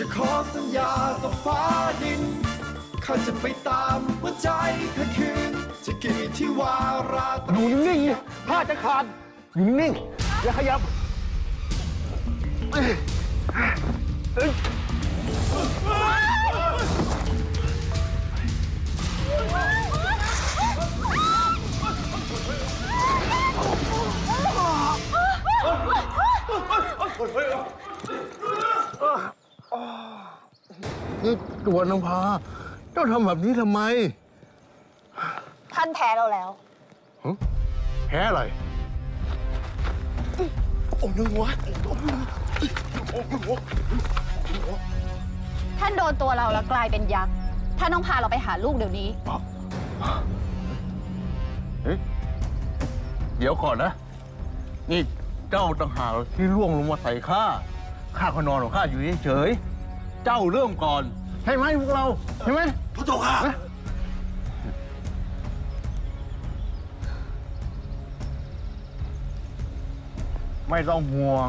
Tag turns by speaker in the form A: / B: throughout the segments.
A: จะขอสัญญาต่อฟ้าดินข้าจะไปตามหัวใจข้าคืน จะกี่ที่วาราต
B: อ
A: รี
B: ยู่นิ่งๆผ้าจะขาด อยู่นิ่งๆอย่าขยับเอ้ยเอ้ย นี่ตัวนางพาเจ้าทำแบบนี้ทำไม
C: ท่านแพ้เราแล้ว
B: แพ้อะไรโอ้ยหัว
C: ท่านโดนตัวเราแล้วกลายเป็นยักษ์ ท่านต้องพาเราไปหาลูกเดี๋ยวนี้
B: เฮ้ยเดี๋ยวก่อนนะ นี่เจ้าต่างหากที่ร่วงลงมาใส่ข้า ข้าก็นอนของข้าอยู่เฉยๆ เจ้าเริ่มก่อน ใช่ไหมพวกเรา ใช่ไหม
A: พระเจ้าค่ะ
B: ไม่ต้องห่วง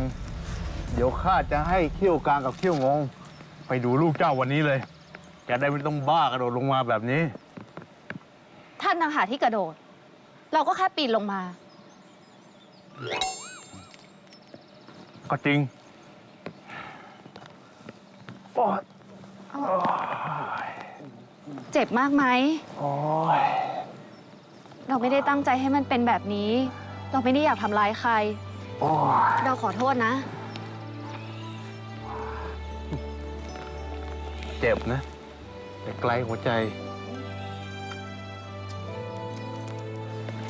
B: เดี๋ยวข้าจะให้เขี้ยวกลางกับเขี้ยวงง ไปดูลูกเจ้าวันนี้เลย จะได้ไม่ต้องบ้ากระโดดลงมาแบบนี้
C: ท่านต่างหากที่กระโดด เราก็แค่ปีนลงมา
B: ก็จริง โอ้ย
C: เจ็บมากไหม
B: โอ้ย
C: เราไม่ได้ตั้งใจให้มันเป็นแบบนี้ เราไม่ได้อยากทำร้ายใคร
B: โอ้ย
C: เราขอโทษนะ
B: เจ็บนะ แต่ไกลหัวใจ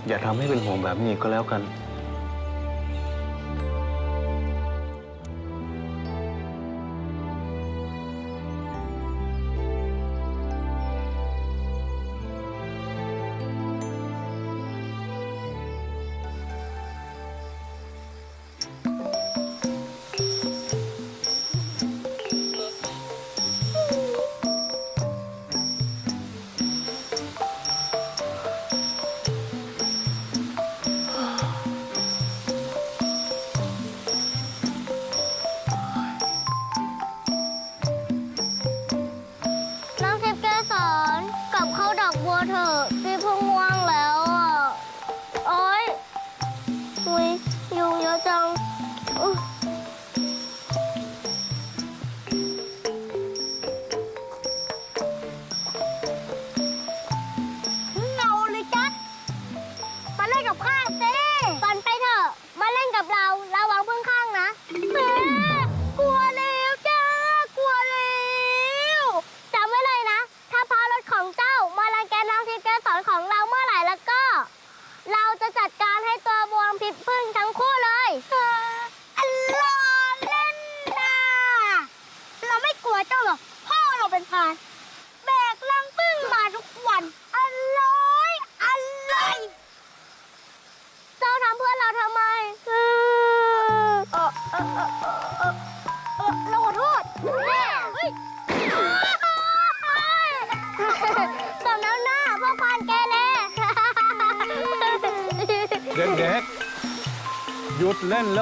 B: อย่าทำให้เป็นห่วงแบบนี้ก็แล้วกัน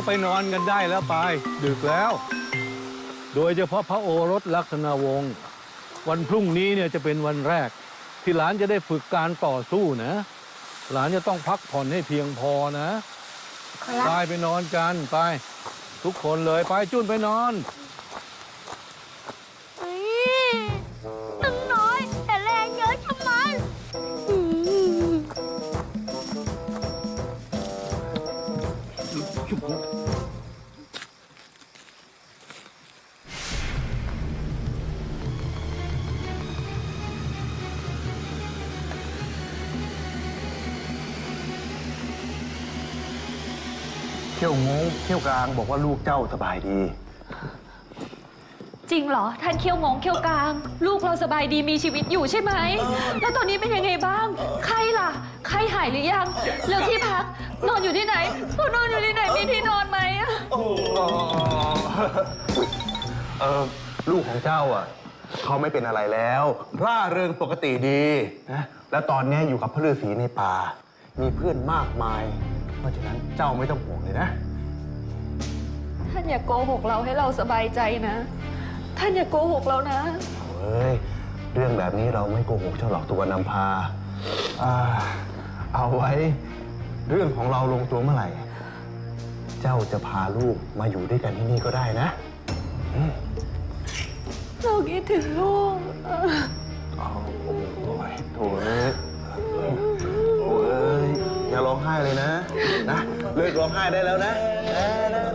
D: ไปนอนกันได้แล้วไป
E: ดึกแล้ว โดยเฉพาะพระโอรสลักษณวงศ์วันพรุ่งนี้เนี่ยจะเป็นวันแรก ที่หลานจะได้ฝึกการต่อสู้นะ หลานจะต้องพักผ่อนให้เพียงพอนะไปไปนอนกันไป ทุกคนเลยไปจุ้นไปนอน
D: เขี้
B: ยวงงเขี้ยวกลางบอกว่าลูกเจ้าสบายดี
F: จริงเหรอ ท่านเคี้ยวงงเคี้ยวกลาง ลูกเราสบายดีมีชีวิตอยู่ใช่ไหม แล้วตอนนี้เป็นยังไงบ้างใครล่ะใครหายหรือยังเลือกที่พัก นอนอยู่ที่ไหนพวกนอนอยู่ที่ไหนมีที่นอนไหมอะ
B: เออลูกของเจ้าอะเขาไม่เป็นอะไรแล้วร่าเริงปกติดีนะแล้วตอนนี้อยู่กับพระฤาษีในป่า มีเพื่อนมากมาย เพราะฉะนั้นเจ้าไม่ต้องห่วงเลยนะ
F: ท่านอย่าโกหกเราให้เราสบายใจนะ ท่านอย่าโกหกเรานะ
B: เฮ้ย เรื่องแบบนี้เราไม่โกหกเจ้าหรอกตัวนำพาอ่าเอาไว้ เรื่องของเราลงตัวเมื่อไหร่ เจ้าจะพาลูกมาอยู่ด้วยกันที่นี่ก็ได้นะ
F: เราคิดถึงลูก
B: เอาโอ้ยโถ่เอ้ยโอ้ยอย่าร้องไห้เลยนะ นะ เลิกร้องไห้ได้แล้วนะนะนะนะ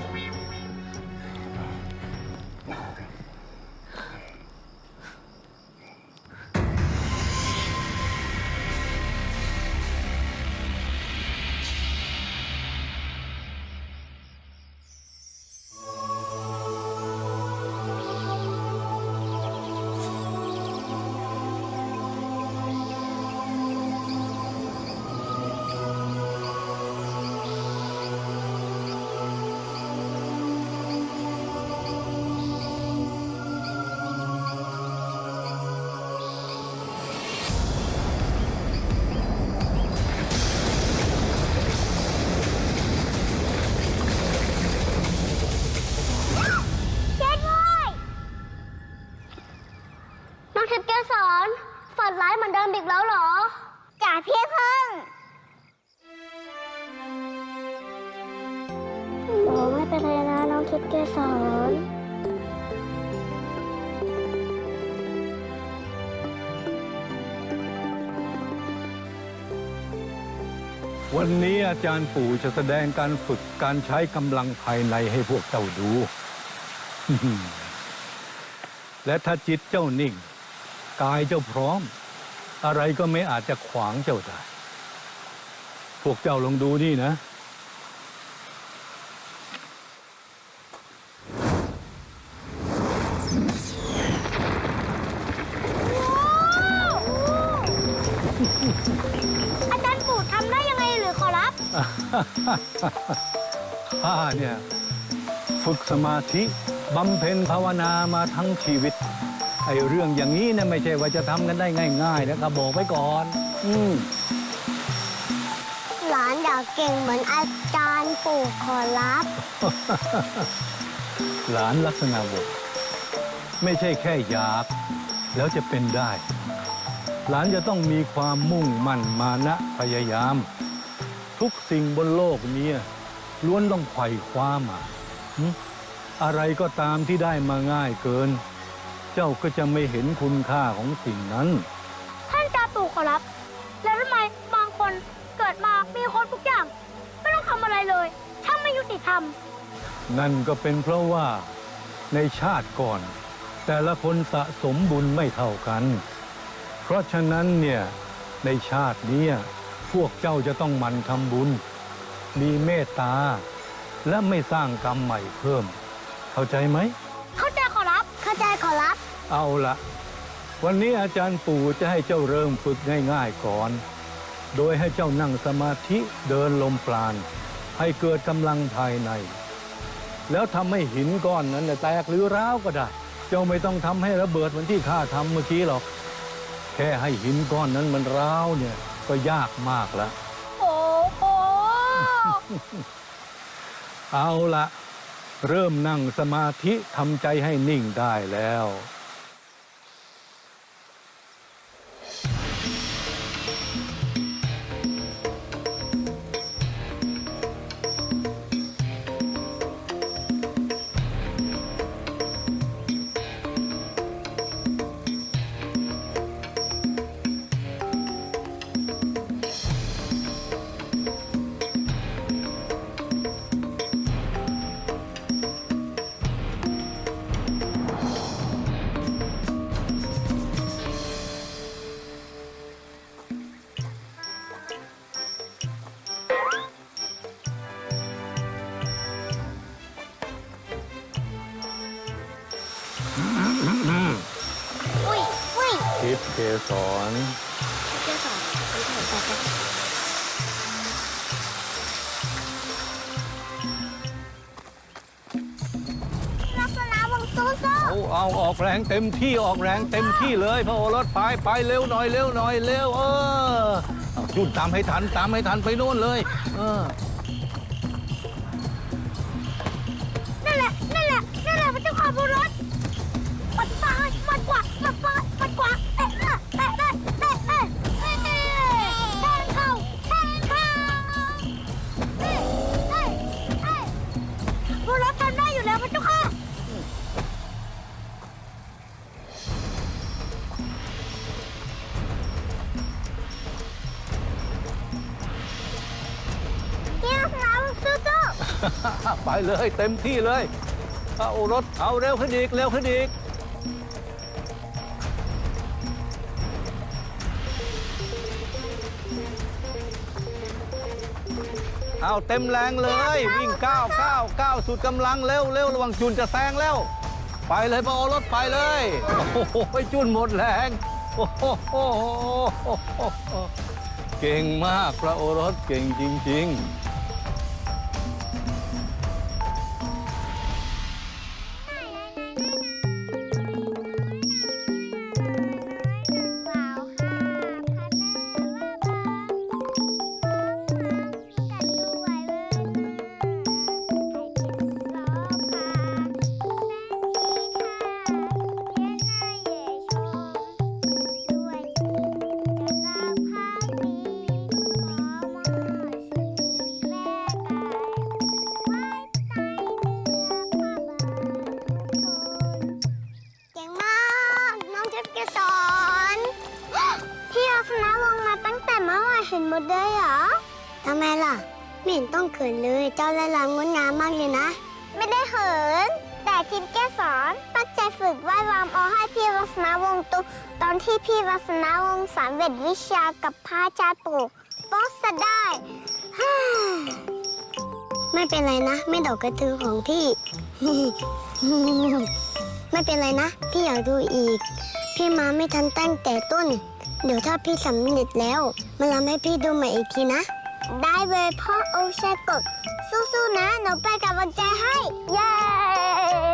D: ทิพย์เกสรฝันร้ายเหมือนเดิมอีกแล้วเหรอจ่าพี่พึ่งโอ้ไม่เป็นไรนะน้องทิพย์เกสร
E: วันนี้อาจารย์ปู่จะแสดงการฝึกการใช้กำลังภายในให้พวกเจ้าดู และถ้าจิตเจ้านิ่ง กายเจ้าพร้อม อะไรก็ไม่อาจจะขวางเจ้าได้ พวกเจ้าลองดูนี่นะ
D: อาจารย์ปู่ทำได้ยังไงหรือขอรับ
E: ข้าเนี่ย ฝึกสมาธิบำเพ็ญภาวนามาทั้งชีวิต ไอ้เรื่องอย่างนี้เนี่ยไม่ใช่ว่าจะทำกันได้ง่ายๆนะครับบอกไว้ก่อน อืม
D: หลานอยากเก่งเหมือนอาจารย์ปู่ขอรับ
E: หลานลักษณะบกไม่ใช่แค่อยาก แล้วจะเป็นได้ หลานจะต้องมีความมุ่งมั่นมานะพยายาม ทุกสิ่งบนโลกนี้ล้วนต้องไขว่คว้ามาหึอะไรก็ตามที่ได้มาง่ายเกิน เจ้าก็จะไม่เห็นคุณค่าของสิ่งนั้น
D: ท่านอาจารย์ปู่ขอรับ แล้วทำไมบางคนเกิดมามีคนทุกอย่าง ไม่ต้องทำอะไรเลย ช่างไม่ยุติธรรม
E: นั่นก็เป็นเพราะว่าในชาติก่อน แต่ละคนสะสมบุญไม่เท่ากัน เพราะฉะนั้นเนี่ยในชาติเนี้ยพวกเจ้าจะต้องหมั่นทำบุญ มีเมตตา และไม่สร้างกรรมใหม่เพิ่ม เข้าใจไหม
D: เข้าใจขอรับ เข้าใจขอรับ
E: เอาละวันนี้อาจารย์ปู่จะให้เจ้าเริ่มฝึกง่ายๆก่อน โดยให้เจ้านั่งสมาธิเดินลมปราณ ให้เกิดกำลังภายใน แล้วทำให้หินก้อนนั้นน่ะแตกหรือร้าวก็ได้ เจ้าไม่ต้องทำให้ระเบิดเหมือนที่ข้าทำเมื่อกี้หรอก แค่ให้หินก้อนนั้นมันร้าวเนี่ยก็ยากมากแล้ว
D: โอ้โห
E: เอาละเริ่มนั่งสมาธิทำใจให้นิ่งได้แล้ว สร
D: เจ้าสอนไปเถอะไปเถอะลักษณะวงสู้สู้
E: เอาเอาออกแรงเต็มที่ออกแรงเต็มที่เลยพระโอรสไปไปเร็วหน่อยเร็วหน่อยเร็วเออเอาจุดตามให้ทันตามให้ทันไปโน่นเลย เออ เลยเต็มที่เลยพระโอรสเอาเร็วขึ้นอีกเร็วขึ้นอีกเอาเต็มแรงเลย วิ่งก้าวก้าวก้าวสุดกำลังเร็วเร็วระวังจุนจะแซงแล้ว ไปเลยพระโอรสไปเลย โอ้โหจุนหมดแรงโอ้โหเก่งมากพระโอรสเก่งจริง ๆ
D: ขินเลยเจ้าและลางดงามมากเลยนะ ไม่ได้เขิน แต่ทิพย์แกสอนตั้งใจฝึกไหว้วามเอาให้พี่รัศนวงศ์ตตอนที่พี่รัศนวงศ์สามเวทวิชากับพระอาจารย์ปู่ฟอสได้ฮ่าไม่เป็นไรนะ ไม่ดอกกระตือของพี่ ไม่เป็นไรนะ พี่อยากดูอีก พี่มาไม่ทันตั้งแต่ต้น เดี๋ยวถ้าพี่สำเร็จแล้ว มาทำให้พี่ดูใหม่อีกทีนะ ได้เลยพ่อโอชากดสู้ๆนะหนูไปนกำลังใจให้ เย้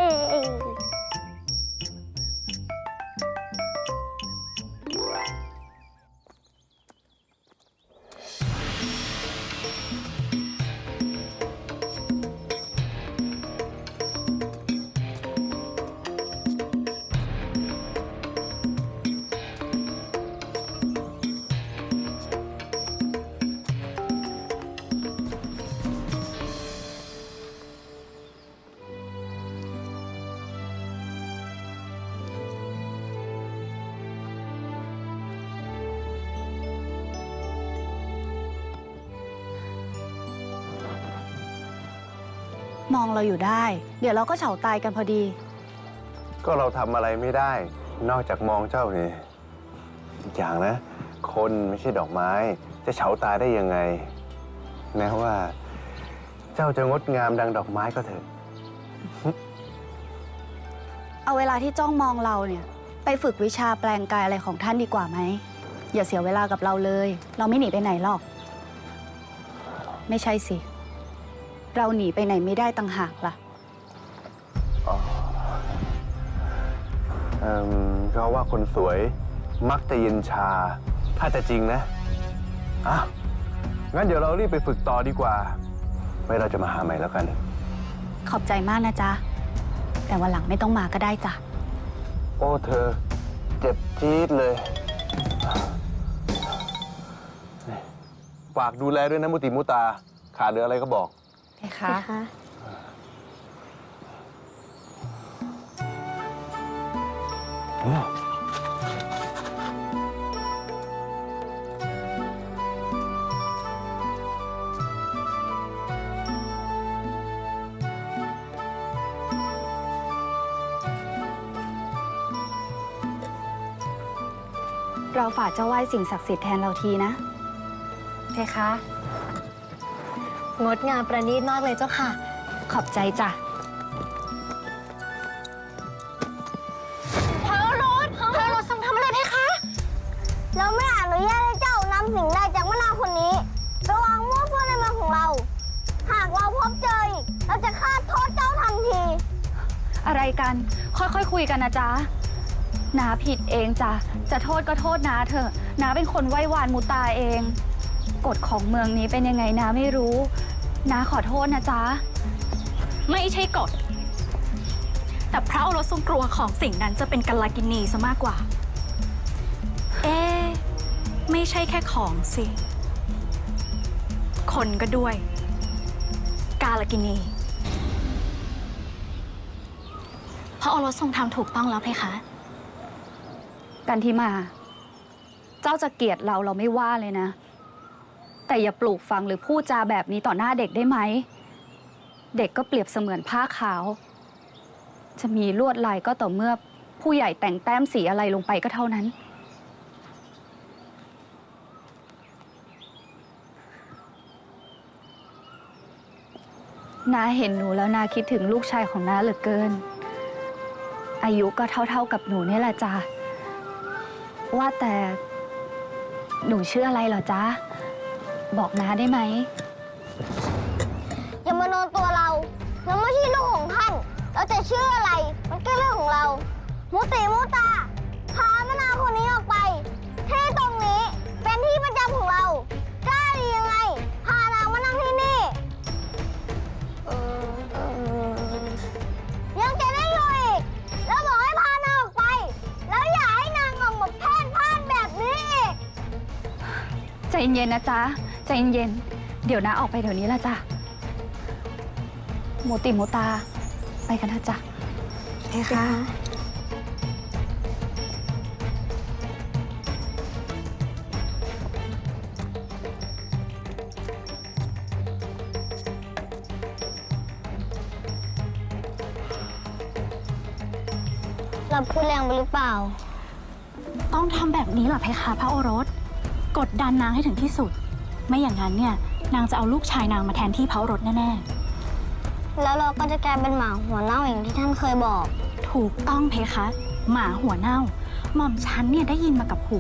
C: มองเราอยู่ได้ เดี๋ยวเราก็เฉาตายกันพอดี
B: ก็เราทำอะไรไม่ได้ นอกจากมองเจ้านี่อีกอย่างนะ คนไม่ใช่ดอกไม้ จะเฉาตายได้ยังไง แม้ว่า เจ้าจะงดงามดังดอกไม้ก็เถอะ
C: เอาเวลาที่จ้องมองเราเนี่ย ไปฝึกวิชาแปลงกายอะไรของท่านดีกว่าไหม อย่าเสียเวลากับเราเลย เราไม่หนีไปไหนหรอก ไม่ใช่สิ เราหนีไปไหนไม่ได้ต่างหากล่ะ
B: เอิ่มเพราะว่าคนสวยมักจะเย็นชา ถ้าจะจริงนะอะงั้นเดี๋ยวเรารีบไปฝึกต่อดีกว่าไว้เราจะมาหาใหม่แล้วกัน
C: ขอบใจมากนะจ๊ะ แต่วันหลังไม่ต้องมาก็ได้จ้ะ
B: โอ้เธอ เจ็บจี๊ดเลยนี่ฝากดูแลด้วยนะมุติมุตา ขาดเหลืออะไรก็บอก
C: เพคะเราฝากเจ้าไหว้สิ่งศักดิ์สิทธิ์แทนเราทีนะ
G: เพคะ งดงามประณีตมากเลยเจ้าค่ะ
C: ขอบใจจ้ะ
D: พระรถพระรถทรงทำอะไรเพคะเราไม่อนุญาตให้เจ้านำสิ่งใดจากมะนาวคนนี้ไปวางมั่วซั่วในเมืองของเรา หากเราพบเจออีกเราจะฆ่าโทษเจ้าทันที
C: อะไรกัน ค่อยๆคคุยกันนะจ๊ะนาผิดเองจ้ะจะโทษก็โทษนาเถอะนาเป็นคนไหว้วานมูตาเอง กฎของเมืองนี้เป็นยังไงนาไม่รู้ นาขอโทษนะจ๊ะ
H: ไม่ใช่กฎ แต่พระโอรสทรงกลัวของสิ่งนั้นจะเป็นกัลลากินีซะมากกว่า เอ๊ะไม่ใช่แค่ของสิ คนก็ด้วย กาลกินี พระโอรสทรงทำถูกต้องแล้วเพคะ
C: กันที่มา เจ้าจะเกลียดเราเราไม่ว่าเลยนะ แต่อย่าปลูกฝังหรือพูดจาแบบนี้ต่อหน้าเด็กได้ไหม เด็กก็เปรียบเสมือนผ้าขาว จะมีลวดลายก็ต่อเมื่อผู้ใหญ่แต่งแต้มสีอะไรลงไปก็เท่านั้น นาเห็นหนูแล้วนาคิดถึงลูกชายของนาเหลือเกิน อายุก็เท่าๆกับหนูนี่แหละจ้ะว่าแต่หนูชื่ออะไรเหรอจ๊ะ บอกน้าได้ไหม
D: อย่ามาโนนตัวเราเราไม่ใช่ลูกของท่าน เราจะชื่ออะไร มันก็เรื่องของเรา มุติมุตา พามะนาวคนนี้ออกไป ที่ตรงนี้เป็นที่ประจำของเรา กล้าดียังไง พานางมานั่งที่นี่เออเออยังจะได้อยู่อีก แล้วบอกให้พานางออกไป แล้วอย่าให้นางออกมาแพร่พลาดแบบนี้อีก
C: ใจเย็นๆนะจ๊ะ ใจเย็นๆเดี๋ยวน้าออกไปเดี๋ยวนี้ละจ้ะโมติโมตา ไปกันเถอะจ้ะ
D: เพคะเราพูดแรงไปหรือเปล่า
H: ต้องทำแบบนี้เหรอเพคะพระโอรส กดดันนางให้ถึงที่สุด ไม่อย่างนั้นเนี่ยนางจะเอาลูกชายนางมาแทนที่พระโอรสแน่
D: แล้วเราก็จะกลายเป็นหมาหัวเน่าอย่างที่ท่านเคยบอก
H: ๆ ถูกต้องเพคะ หมาหัวเน่า หม่อมฉันเนี่ยได้ยินมากับหู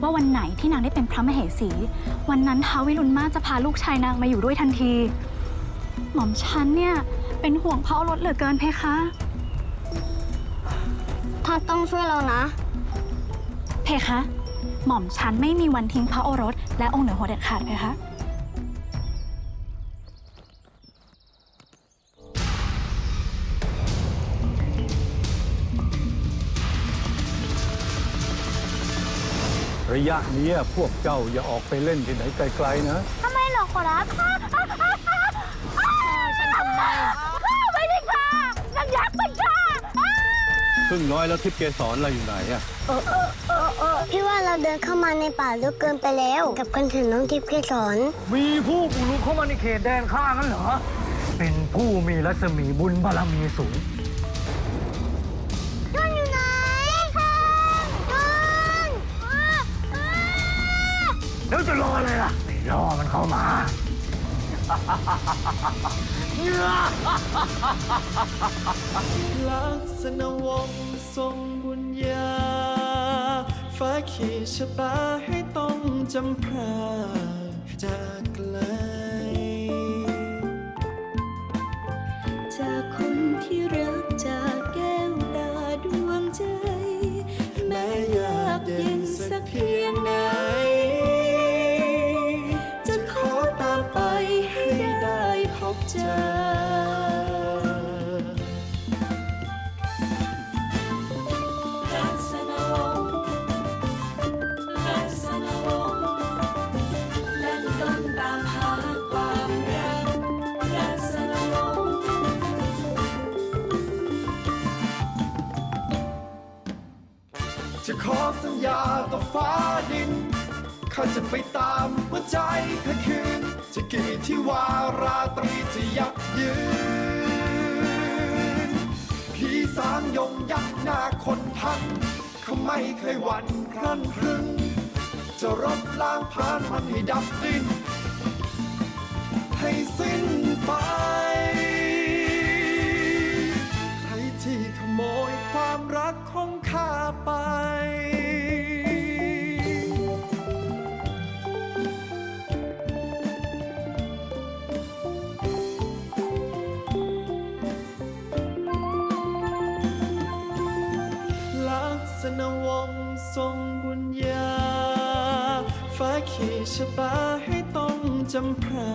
H: ว่าวันไหนที่นางได้เป็นพระมเหสี วันนั้นท้าววิรุณมาศจะพาลูกชายนางมาอยู่ด้วยทันที หม่อมฉันเนี่ยเป็นห่วงพระโอรสเหลือเกินเพคะ
D: ท่านต้องช่วยเรานะ
H: เพคะ หม่อมฉันไม่มีวันทิ้งพระโอรส และองค์เหนือหัวเด็ดขาดเพคะ
E: ระยะเนี้ยพวกเจ้าอย่าออกไปเล่นที่ไหนไกลๆนะ
D: ทำไมเหรอขอรับฉันทำไมไม่ได้ค่ะนางยักษ์มันค่ะ
E: พึ่งน้อยแล้วทิพย์เกสรเราอยู่ไหนอะ
D: พี่ว่าเราเดินเข้ามาในป่าลึกเกินไปแล้ว กับกันถึงน้องทิพย์เกสร
I: มีผู้บุกรุกเข้ามาในเขตแดนข้างั้นเหรอ เป็นผู้มีรัศมีบุญบารมีสูง
D: จุนอยู่ไหนค่ะจุน
I: แล้วจะรออะไรล่ะไม่รอมันเข้ามา
A: ลักษณะวงศ์ทรงบุญญา ฟ้าขีชะตาให้ต้องจำพรากจากไกล
J: สั
A: ญญาต่อฟ้าดินข้าจะไปตามหัวใจข้าคืน จะกี่ที่วาราตรีจะยับยืนพี่สางยงยักษ์หน้าคนพันเขาไม่เคยหวั่นคลั่นครึงจะรบล้างผ่านมันให้ดับดิ้นให้สิ้นไป ใครที่ขโมยความรักของข้าไป ชะตาให้ต้องจำพรา